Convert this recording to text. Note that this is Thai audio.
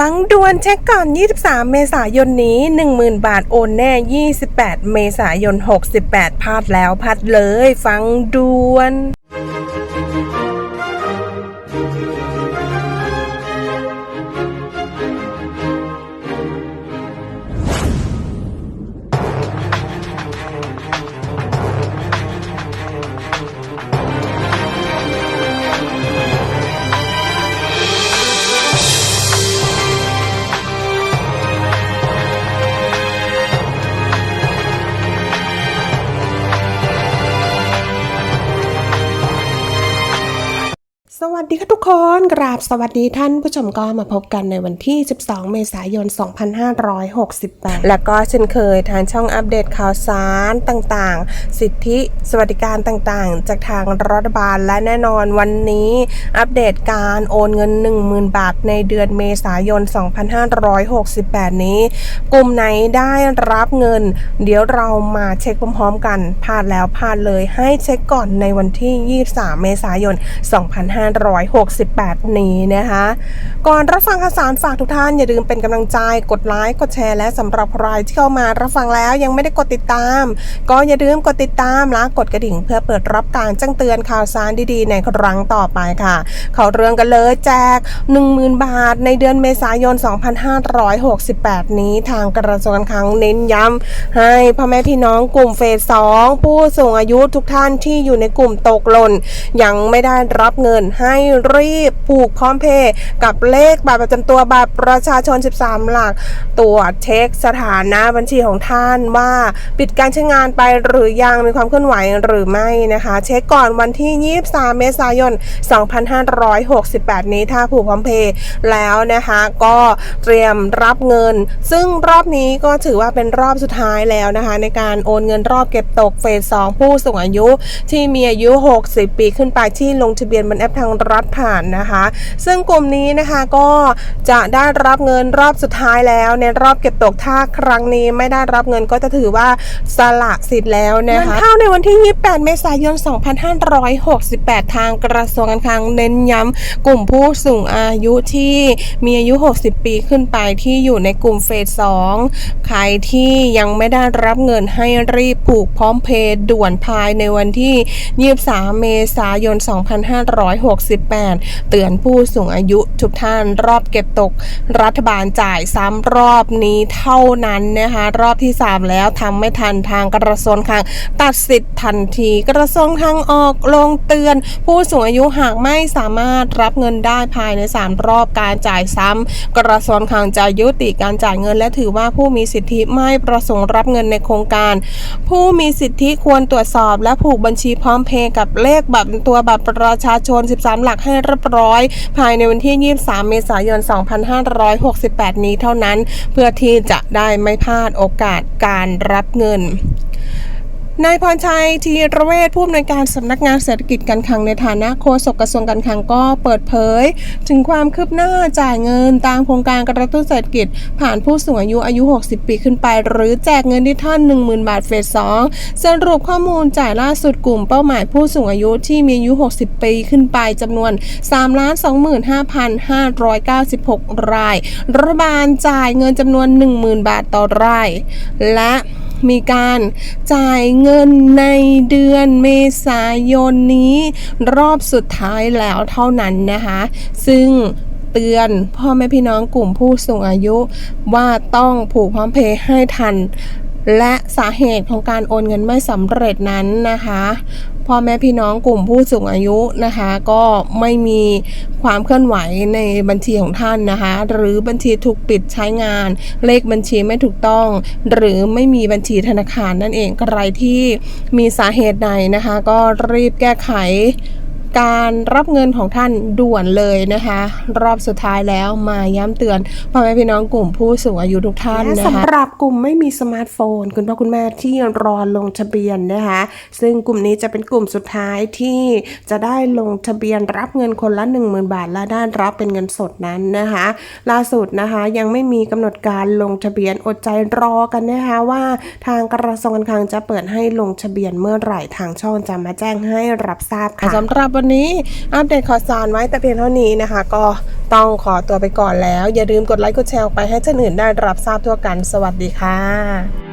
ฟังด่วนเช็คก่อน 23 เมษายนนี้ 10,000 บาทโอนแน่ 28 เมษายน 68พลาดแล้วพัดเลย ฟังด่วน สวัสดีค่ะทุกคนกราบสวัสดีท่านผู้ชมก็มาพบกันในวันที่ 12 เมษายน 2568 แล้วก็เช่นเคยทางช่องอัปเดตข่าวสารต่างๆ สิทธิสวัสดิการต่างๆ จากทางรัฐบาลและแน่นอนวันนี้ อัปเดตการโอนเงิน 10,000 บาทในเดือนเมษายน 2568 นี้ กลุ่มไหนได้รับเงิน เดี๋ยวเรามาเช็คพร้อมๆ กันพลาดแล้วพลาดเลยให้เช็คก่อนในวันที่ 23 เมษายน 25 2568 นี้นะคะ ก่อนรับฟังข่าวสารฝากทุกท่าน อย่าลืมเป็นกำลังใจกดไลค์กดแชร์และสำหรับใครที่เข้ามารับฟังแล้วยังไม่ได้กดติดตาม ก็อย่าลืมกดติดตามและกดกระดิ่งเพื่อเปิดรับการแจ้งเตือนข่าวสารดีๆ ในครั้งต่อไปค่ะเขาเรื่องกันเลยแจก 10,000 บาท ในเดือนเมษายน 2568 นี้ทางกระทรวงการคลังเน้นย้ำให้พ่อแม่พี่น้องกลุ่มเฟส 2 ผู้สูงอายุทุกท่านที่อยู่ในกลุ่มตกหล่นยังไม่ได้รับเงินให้ให้รีบผูกพร้อมเพย์กับเลขบัตรประจำตัวบัตรประชาชน 13 หลัก ตรวจเช็คสถานะบัญชีของท่านว่าปิดการใช้งานไปหรือยังมีความเคลื่อนไหวหรือไม่นะคะ เช็คก่อนวันที่ 23 เมษายน 2568 นี้ถ้าผูกพร้อมเพย์แล้วนะคะก็เตรียมรับเงิน ซึ่งรอบนี้ก็ถือว่าเป็นรอบสุดท้ายแล้วนะคะ ในการโอนเงินรอบเก็บตกเฟส 2 ผู้สูงอายุที่มีอายุ 60 ปีขึ้นไปที่ลงทะเบียนบนแอปทางรัฐผ่านนะคะ ซึ่งกลุ่มนี้นะคะก็จะได้รับเงินรอบสุดท้ายแล้ว ในรอบเก็บตกถ้าครั้งนี้ไม่ได้รับเงินก็จะถือว่าสละสิทธิ์แล้วนะคะเงินเข้าในวันที่ 28 เมษายน 2568 ทางกระทรวงการคลังเน้นย้ำกลุ่มผู้สูงอายุที่มีอายุ 60 ปีขึ้นไปที่อยู่ในกลุ่มเฟส 2 ใครที่ยังไม่ได้รับเงินให้รีบผูกพร้อมเพย์ด่วนภายในวันที่ 23 เมษายน 2568 68 เตือนผู้สูงอายุทุกท่านรอบเก็บตก รัฐบาลจ่ายซ้ำรอบนี้เท่านั้นนะคะรอบที่ 3 แล้วทำไม่ทันทางกระทรวงคลังตัดสิทธิ์ทันทีกระทรวงทางออกลงเตือน ผู้สูงอายุหากไม่สามารถรับเงินได้ภายใน 3 รอบการจ่ายซ้ำกระทรวงคลังจะยุติการจ่ายเงิน และถือว่าผู้มีสิทธิไม่ประสงค์รับเงินในโครงการ ผู้มีสิทธิควรตรวจสอบและผูกบัญชีพร้อมเพย์กับเลขบัตรตัวบัตรประชาชน3 หลักให้เรียบร้อย ภายในวันที่ 23 เมษายน 2568 นี้เท่านั้น เพื่อที่จะได้ไม่พลาดโอกาสการรับเงิน นายพรชัยธีระเวชผู้อำนวยการสำนักงานเศรษฐกิจการคลังในฐานะโฆษกกระทรวงการคลังก็เปิดเผย ถึงความคืบหน้าจ่ายเงินตามโครงการกระตุ้นเศรษฐกิจ ผ่านผู้สูงอายุอายุ 60 ปีขึ้นไป หรือแจกเงินที่ท่าน10,000 บาทเฟส2สรุปข้อมูลจ่ายล่าสุดกลุ่มเป้าหมายผู้สูงอายุที่มีอายุ 60 ปีขึ้นไปจำนวน 325,596 รายรัฐบาลจ่ายเงินจำนวน 10,000 บาทต่อราย และ มีการจ่ายเงินในเดือนเมษายนนี้ รอบสุดท้ายแล้วเท่านั้นนะคะ ซึ่งเตือนพ่อแม่พี่น้องกลุ่มผู้สูงอายุว่าต้องผูกพร้อมเพย์ให้ทัน และสาเหตุของการโอนเงินไม่สำเร็จนั้นนะคะพ่อแม่พี่น้องกลุ่มผู้สูงอายุนะคะ ก็ไม่มีความเคลื่อนไหวในบัญชีของท่านนะคะ หรือบัญชีถูกปิดใช้งาน เลขบัญชีไม่ถูกต้อง หรือไม่มีบัญชีธนาคารนั่นเองใครที่มีสาเหตุใดนะคะ ก็รีบแก้ไข การรับเงินของท่านด่วนเลยนะคะ รอบสุดท้ายแล้วมาย้ำเตือนพ่อแม่พี่น้องกลุ่มผู้สูงอายุทุกท่านนะคะสำหรับกลุ่มไม่มีสมาร์ทโฟน คุณพ่อคุณแม่ที่รอลงทะเบียนนะคะ ซึ่งกลุ่มนี้จะเป็นกลุ่มสุดท้ายที่จะได้ลงทะเบียนรับเงินคนละ 10,000 บาท และได้รับเป็นเงินสดนั้นนะคะ ล่าสุดนะคะยังไม่มีกำหนดการลงทะเบียนอดใจรอกันนะคะว่าทางกระทรวงการคลังจะเปิดให้ลงทะเบียนเมื่อไหร่ทางช่องจะมาแจ้งให้รับทราบค่ะสำหรับวันวันนี้อัปเดตข่าวสารไว้แต่เพียงเท่านี้นะคะ ก็ต้องขอตัวไปก่อนแล้ว อย่าลืมกดไลค์กดแชร์ไปให้ท่านอื่นได้รับทราบทั่วกัน สวัสดีค่ะ